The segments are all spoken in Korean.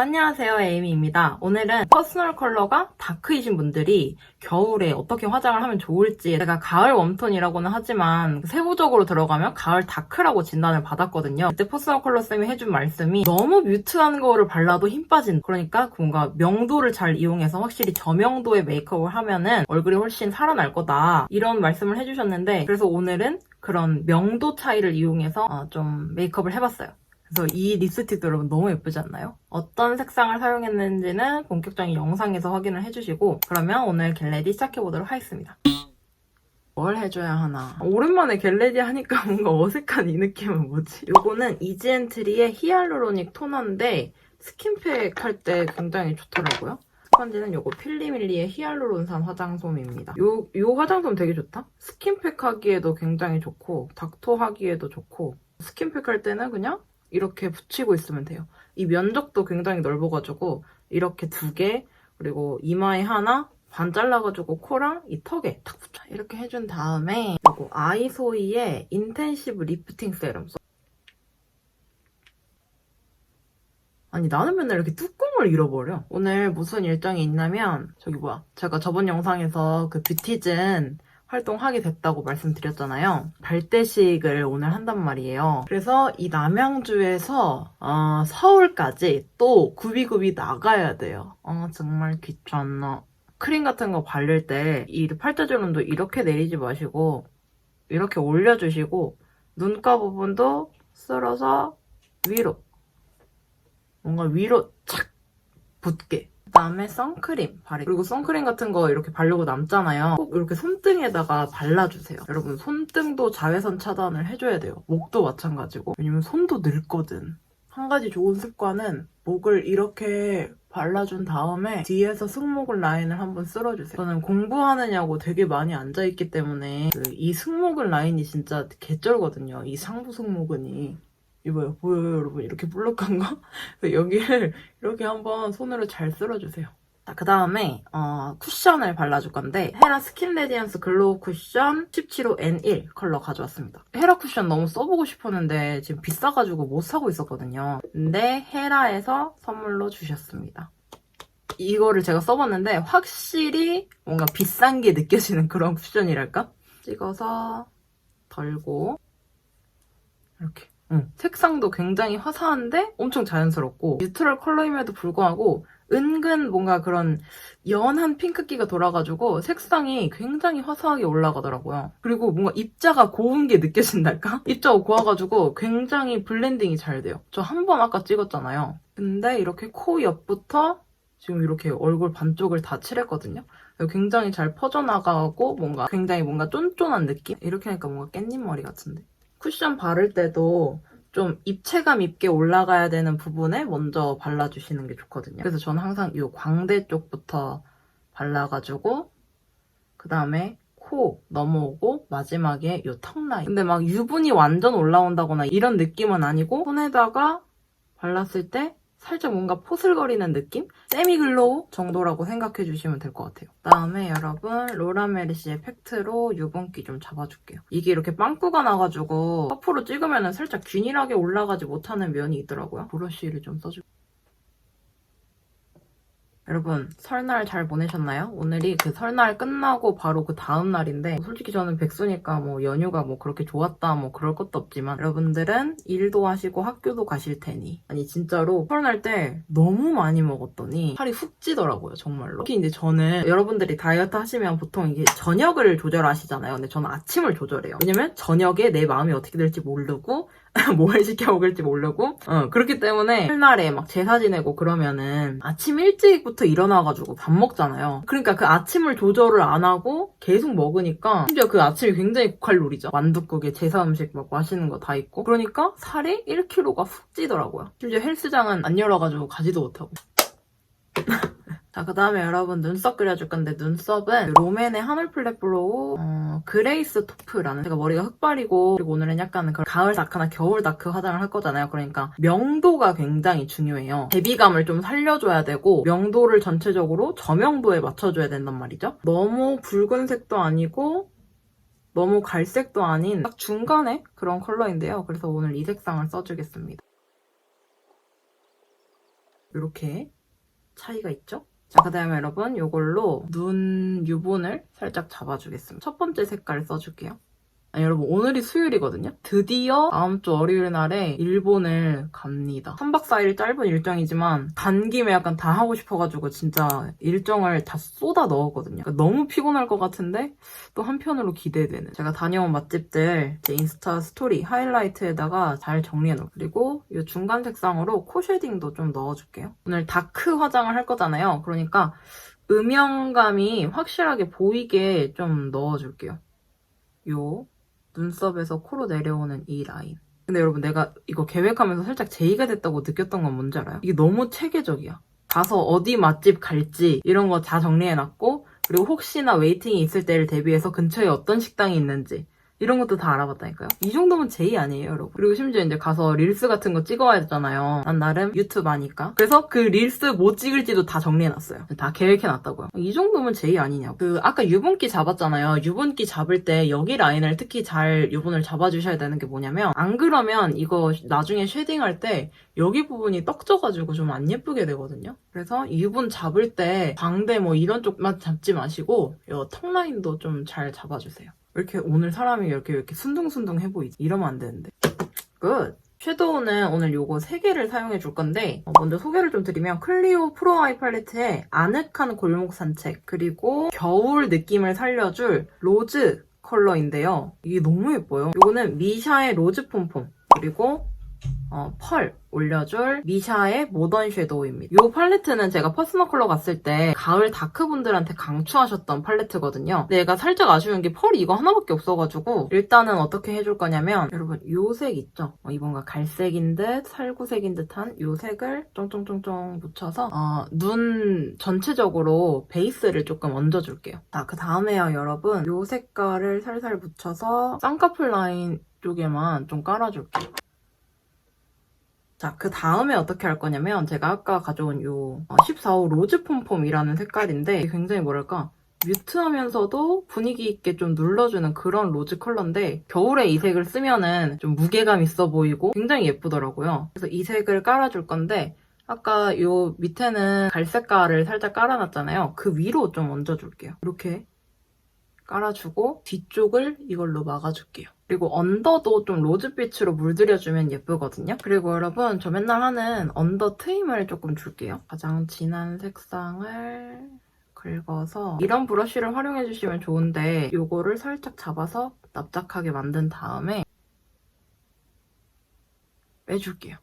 안녕하세요 에이미입니다. 오늘은 퍼스널 컬러가 다크이신 분들이 겨울에 어떻게 화장을 하면 좋을지 제가 가을 웜톤이라고는 하지만 세부적으로 들어가면 가을 다크라고 진단을 받았거든요. 그때 퍼스널 컬러 쌤이 해준 말씀이 너무 뮤트한 거를 발라도 힘 빠진 그러니까 뭔가 명도를 잘 이용해서 확실히 저명도의 메이크업을 하면은 얼굴이 훨씬 살아날 거다 이런 말씀을 해주셨는데 그래서 오늘은 그런 명도 차이를 이용해서 어, 좀 메이크업을 해봤어요. 그래서 이 립스틱도 여러분 너무 예쁘지 않나요? 어떤 색상을 사용했는지는 본격적인 영상에서 확인을 해주시고 그러면 오늘 겟레디 시작해보도록 하겠습니다. 뭘 해줘야 하나 오랜만에 겟레디 하니까 뭔가 어색한 이 느낌은 뭐지? 요거는 이지엔트리의 히알루로닉 토너인데 스킨팩 할 때 굉장히 좋더라고요. 스펀지는 요거 필리밀리의 히알루론산 화장솜입니다. 요, 요 화장솜 되게 좋다? 스킨팩 하기에도 굉장히 좋고 닥토 하기에도 좋고 스킨팩 할 때는 그냥 이렇게 붙이고 있으면 돼요. 이 면적도 굉장히 넓어가지고 이렇게 두 개, 그리고 이마에 하나, 반 잘라가지고 코랑 이 턱에 탁 붙여. 이렇게 해준 다음에 이거 아이소이의 인텐시브 리프팅 세럼 써. 아니 나는 맨날 이렇게 뚜껑을 잃어버려. 오늘 무슨 일정이 있냐면 저기 뭐야 제가 저번 영상에서 그 뷰티즌 활동하게 됐다고 말씀드렸잖아요. 발대식을 오늘 한단 말이에요. 그래서 이 남양주에서 어, 서울까지 또 굽이굽이 나가야 돼요. 어, 정말 귀찮아. 크림 같은 거 바를 때 이 팔자주름도 이렇게 내리지 마시고 이렇게 올려주시고 눈가 부분도 쓸어서 위로 뭔가 위로 착 붙게 그다음에 선크림 바르 그리고 선크림 같은 거 이렇게 바르고 남잖아요 꼭 이렇게 손등에다가 발라주세요 여러분 손등도 자외선 차단을 해줘야 돼요 목도 마찬가지고 왜냐면 손도 늙거든 한 가지 좋은 습관은 목을 이렇게 발라준 다음에 뒤에서 승모근 라인을 한번 쓸어주세요. 저는 공부하느냐고 되게 많이 앉아있기 때문에 그 이 승모근 라인이 진짜 개쩔거든요. 이 상부 승모근이. 이거요. 보여요, 여러분? 이렇게 볼록한 거? 여기를 이렇게 한번 손으로 잘 쓸어주세요. 자, 그 다음에 어, 쿠션을 발라줄 건데 헤라 스킨 레디언스 글로우 쿠션 17호 N1 컬러 가져왔습니다. 헤라 쿠션 너무 써보고 싶었는데 지금 비싸가지고 못 사고 있었거든요. 근데 헤라에서 선물로 주셨습니다. 이거를 제가 써봤는데 확실히 뭔가 비싼 게 느껴지는 그런 쿠션이랄까? 찍어서 덜고 이렇게 응. 색상도 굉장히 화사한데 엄청 자연스럽고 뉴트럴 컬러임에도 불구하고 은근 뭔가 그런 연한 핑크기가 돌아가지고 색상이 굉장히 화사하게 올라가더라고요. 그리고 뭔가 입자가 고운 게 느껴진달까? 입자가 고와가지고 굉장히 블렌딩이 잘 돼요. 저 한 번 아까 찍었잖아요. 근데 이렇게 코 옆부터 지금 이렇게 얼굴 반쪽을 다 칠했거든요. 굉장히 잘 퍼져나가고 뭔가 굉장히 뭔가 쫀쫀한 느낌? 이렇게 하니까 뭔가 깻잎 머리 같은데. 쿠션 바를 때도 좀 입체감 있게 올라가야 되는 부분에 먼저 발라주시는 게 좋거든요. 그래서 저는 항상 이 광대 쪽부터 발라가지고 그 다음에 코 넘어오고 마지막에 이 턱 라인. 근데 막 유분이 완전 올라온다거나 이런 느낌은 아니고 손에다가 발랐을 때 살짝 뭔가 포슬거리는 느낌? 세미글로우 정도라고 생각해 주시면 될 것 같아요. 그다음에 여러분 로라메리시의 팩트로 유분기 좀 잡아줄게요. 이게 이렇게 빵꾸가 나가지고 퍼프로 찍으면 살짝 균일하게 올라가지 못하는 면이 있더라고요. 브러쉬를 좀 써줄게요. 여러분 설날 잘 보내셨나요? 오늘이 그 설날 끝나고 바로 그 다음 날인데 솔직히 저는 백수니까 뭐 연휴가 뭐 그렇게 좋았다 뭐 그럴 것도 없지만 여러분들은 일도 하시고 학교도 가실 테니 아니 진짜로 설날 때 너무 많이 먹었더니 살이 훅 찌더라고요 정말로. 특히 이제 저는 여러분들이 다이어트 하시면 보통 이게 저녁을 조절하시잖아요. 근데 저는 아침을 조절해요. 왜냐면 저녁에 내 마음이 어떻게 될지 모르고 뭘 시켜 먹을지 모르고. 어, 그렇기 때문에 설날에 막 제사 지내고 그러면은 아침 일찍부터 일어나가지고 밥 먹잖아요. 그러니까 그 아침을 조절을 안 하고 계속 먹으니까 심지어 그 아침이 굉장히 고칼로리죠. 만둣국에 제사 음식 막 맛있는 거 다 있고. 그러니까 살이 1kg가 훅 찌더라고요. 심지어 헬스장은 안 열어가지고 가지도 못하고 자, 그 다음에 여러분 눈썹 그려줄 건데 눈썹은 롬앤의 하늘 플랫 블로우 어, 그레이스 토프라는 제가 머리가 흑발이고 그리고 오늘은 약간 그 가을 다크나 겨울 다크 화장을 할 거잖아요. 그러니까 명도가 굉장히 중요해요. 대비감을 좀 살려줘야 되고 명도를 전체적으로 저명도에 맞춰줘야 된단 말이죠. 너무 붉은색도 아니고 너무 갈색도 아닌 딱 중간에 그런 컬러인데요. 그래서 오늘 이 색상을 써주겠습니다. 이렇게 차이가 있죠? 자, 그 다음에 여러분 이걸로 눈 유분을 살짝 잡아주겠습니다. 첫 번째 색깔 써줄게요. 아, 여러분 오늘이 수요일이거든요. 드디어 다음 주 월요일 날에 일본을 갑니다. 3박 4일 짧은 일정이지만 간 김에 약간 다 하고 싶어가지고 진짜 일정을 다 쏟아 넣었거든요. 그러니까 너무 피곤할 것 같은데 또 한편으로 기대되는. 제가 다녀온 맛집들 제 인스타 스토리 하이라이트에다가 잘 정리해놓고 그리고 이 중간 색상으로 코 쉐딩도 좀 넣어줄게요. 오늘 다크 화장을 할 거잖아요. 그러니까 음영감이 확실하게 보이게 좀 넣어줄게요. 요 눈썹에서 코로 내려오는 이 라인. 근데 여러분 내가 이거 계획하면서 살짝 제의가 됐다고 느꼈던 건 뭔지 알아요? 이게 너무 체계적이야. 가서 어디 맛집 갈지 이런 거 다 정리해놨고 그리고 혹시나 웨이팅이 있을 때를 대비해서 근처에 어떤 식당이 있는지 이런 것도 다 알아봤다니까요. 이 정도면 제의 아니에요, 여러분. 그리고 심지어 이제 가서 릴스 같은 거 찍어와야 되잖아요. 난 나름 유튜버니까. 그래서 그 릴스 뭐 찍을지도 다 정리해놨어요. 다 계획해놨다고요. 이 정도면 제의 아니냐고. 그 아까 유분기 잡았잖아요. 유분기 잡을 때 여기 라인을 특히 잘 유분을 잡아주셔야 되는 게 뭐냐면 안 그러면 이거 나중에 쉐딩할 때 여기 부분이 떡져가지고 좀 안 예쁘게 되거든요. 그래서 유분 잡을 때 광대 뭐 이런 쪽만 잡지 마시고 이 턱 라인도 좀 잘 잡아주세요. 왜 이렇게 오늘 사람이 이렇게 이렇게 순둥순둥해 보이지? 이러면 안 되는데. 끝. 섀도우는 오늘 요거 3개를 사용해 줄 건데 어, 먼저 소개를 좀 드리면 클리오 프로 아이 팔레트의 아늑한 골목 산책 그리고 겨울 느낌을 살려줄 로즈 컬러인데요. 이게 너무 예뻐요. 요거는 미샤의 로즈 폼폼 그리고 어, 펄 올려줄 미샤의 모던 섀도우입니다. 이 팔레트는 제가 퍼스널 컬러 갔을 때 가을 다크분들한테 강추하셨던 팔레트거든요. 얘가 살짝 아쉬운 게 펄이 이거 하나밖에 없어가지고 일단은 어떻게 해줄 거냐면 여러분 이 색 있죠? 어, 이번가 갈색인 듯 살구색인 듯한 이 색을 쫑쫑쫑쫑 묻혀서 어, 눈 전체적으로 베이스를 조금 얹어줄게요. 자, 그 다음에요 여러분 이 색깔을 살살 묻혀서 쌍꺼풀 라인 쪽에만 좀 깔아줄게요. 자, 그 다음에 어떻게 할 거냐면 제가 아까 가져온 요 14호 로즈 폼폼이라는 색깔인데 굉장히 뭐랄까 뮤트하면서도 분위기 있게 좀 눌러주는 그런 로즈 컬러인데 겨울에 이 색을 쓰면은 좀 무게감 있어 보이고 굉장히 예쁘더라고요. 그래서 이 색을 깔아줄 건데 아까 요 밑에는 갈색깔을 살짝 깔아놨잖아요. 그 위로 좀 얹어줄게요. 이렇게 깔아주고 뒤쪽을 이걸로 막아줄게요. 그리고 언더도 좀 로즈빛으로 물들여주면 예쁘거든요. 그리고 여러분 저 맨날 하는 언더 트임을 조금 줄게요. 가장 진한 색상을 긁어서 이런 브러쉬를 활용해주시면 좋은데 이거를 살짝 잡아서 납작하게 만든 다음에 빼줄게요.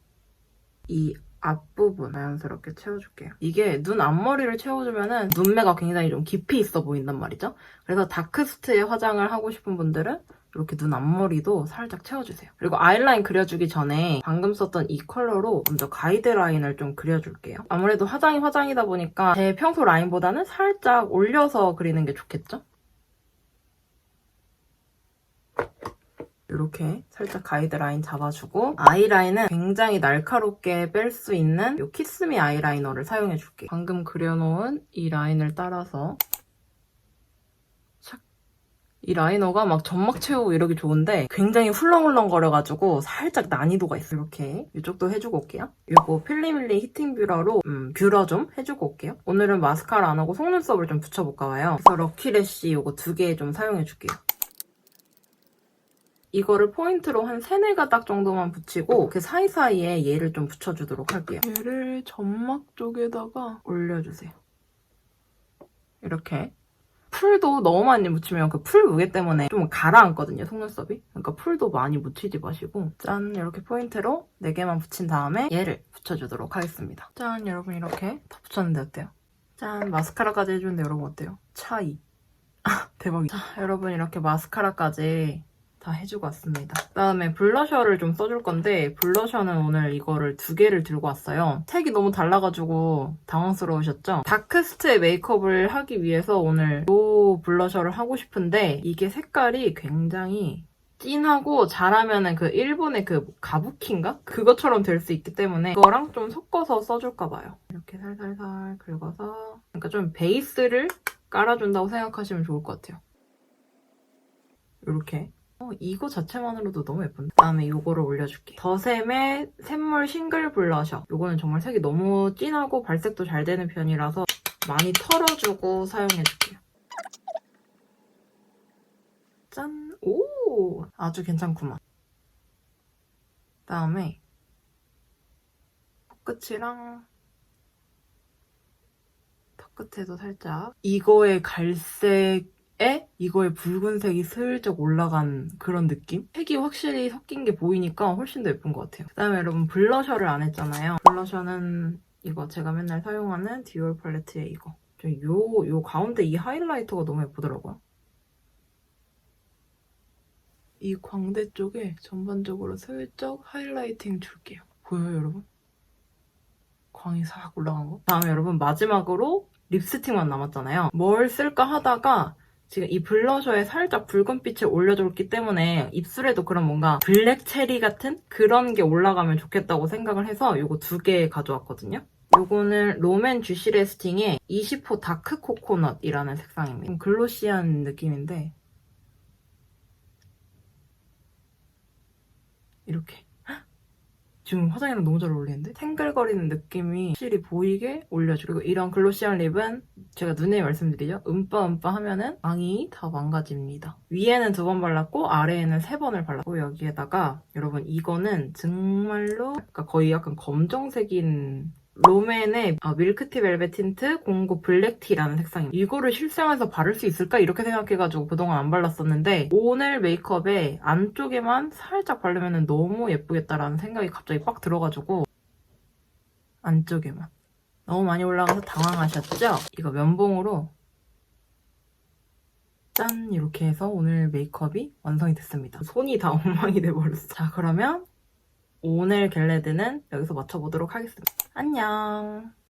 이 앞부분 자연스럽게 채워줄게요. 이게 눈 앞머리를 채워주면은 눈매가 굉장히 좀 깊이 있어 보인단 말이죠. 그래서 다크스트에 화장을 하고 싶은 분들은 이렇게 눈 앞머리도 살짝 채워주세요. 그리고 아이라인 그려주기 전에 방금 썼던 이 컬러로 먼저 가이드라인을 좀 그려줄게요. 아무래도 화장이 화장이다 보니까 제 평소 라인보다는 살짝 올려서 그리는 게 좋겠죠? 이렇게 살짝 가이드라인 잡아주고 아이라인은 굉장히 날카롭게 뺄 수 있는 이 키스미 아이라이너를 사용해줄게요. 방금 그려놓은 이 라인을 따라서 샥. 이 라이너가 막 점막 채우고 이러기 좋은데 굉장히 훌렁훌렁거려가지고 살짝 난이도가 있어요. 이렇게 이쪽도 해주고 올게요. 이거 필리밀리 히팅 뷰러로 음, 뷰러 좀 해주고 올게요. 오늘은 마스카라 안 하고 속눈썹을 좀 붙여볼까 봐요. 그래서 럭키래쉬 이거 두 개 좀 사용해줄게요. 이거를 포인트로 한 3, 4가닥 정도만 붙이고 그 사이사이에 얘를 좀 붙여주도록 할게요. 얘를 점막 쪽에다가 올려주세요. 이렇게. 풀도 너무 많이 묻히면 그 풀 무게 때문에 좀 가라앉거든요, 속눈썹이. 그러니까 풀도 많이 묻히지 마시고 짠 이렇게 포인트로 4개만 붙인 다음에 얘를 붙여주도록 하겠습니다. 짠 여러분 이렇게 다 붙였는데 어때요? 짠 마스카라까지 해주는데 여러분 어때요? 차이. 아 대박이다. 자, 여러분 이렇게 마스카라까지 다 해주고 왔습니다. 그다음에 블러셔를 좀 써줄 건데 블러셔는 오늘 이거를 두 개를 들고 왔어요. 색이 너무 달라가지고 당황스러우셨죠? 다크스트의 메이크업을 하기 위해서 오늘 이 블러셔를 하고 싶은데 이게 색깔이 굉장히 진하고 잘하면은 그 일본의 그 가부키인가? 그것처럼 될 수 있기 때문에 이거랑 좀 섞어서 써줄까 봐요. 이렇게 살살살 긁어서 그러니까 좀 베이스를 깔아준다고 생각하시면 좋을 것 같아요. 이렇게 어, 이거 자체만으로도 너무 예쁜데? 그다음에 이거를 올려줄게. 더샘의 샘물 싱글 블러셔. 이거는 정말 색이 너무 진하고 발색도 잘 되는 편이라서 많이 털어주고 사용해줄게요. 짠! 오! 아주 괜찮구만. 그다음에 끝이랑 턱 끝에도 살짝 이거의 갈색 에 이거의 붉은색이 슬쩍 올라간 그런 느낌? 색이 확실히 섞인 게 보이니까 훨씬 더 예쁜 것 같아요. 그다음에 여러분 블러셔를 안 했잖아요. 블러셔는 이거 제가 맨날 사용하는 디올 팔레트의 이거. 저 요, 요 가운데 이 하이라이터가 너무 예쁘더라고요. 이 광대 쪽에 전반적으로 슬쩍 하이라이팅 줄게요. 보여요, 여러분? 광이 싹 올라간 거. 다음에 여러분 마지막으로 립스틱만 남았잖아요. 뭘 쓸까 하다가 지금 이 블러셔에 살짝 붉은빛을 올려줬기 때문에 입술에도 그런 뭔가 블랙 체리 같은 그런 게 올라가면 좋겠다고 생각을 해서 이거 두 개 가져왔거든요. 요거는 롬앤 주시 레스팅의 20호 다크 코코넛이라는 색상입니다. 좀 글로시한 느낌인데 이렇게 지금 화장이랑 너무 잘 어울리는데? 탱글거리는 느낌이 확실히 보이게 올려주고 그리고 이런 글로시한 립은 제가 눈에 말씀드리죠? 음빠 음빠 하면은 광이 다 망가집니다. 위에는 두 번 발랐고 아래에는 세 번을 발랐고 여기에다가 여러분 이거는 정말로 거의 약간 검정색인 롬앤의 아, 밀크티 벨벳 틴트 09 블랙티라는 색상입니다. 이거를 실생활에서 바를 수 있을까? 이렇게 생각해가지고 그동안 안 발랐었는데 오늘 메이크업에 안쪽에만 살짝 바르면 너무 예쁘겠다라는 생각이 갑자기 빡 들어가지고 안쪽에만 너무 많이 올라가서 당황하셨죠? 이거 면봉으로 짠 이렇게 해서 오늘 메이크업이 완성이 됐습니다. 손이 다 엉망이 돼버렸어. 자 그러면 오늘 겟레드는 여기서 맞춰보도록 하겠습니다. 안녕.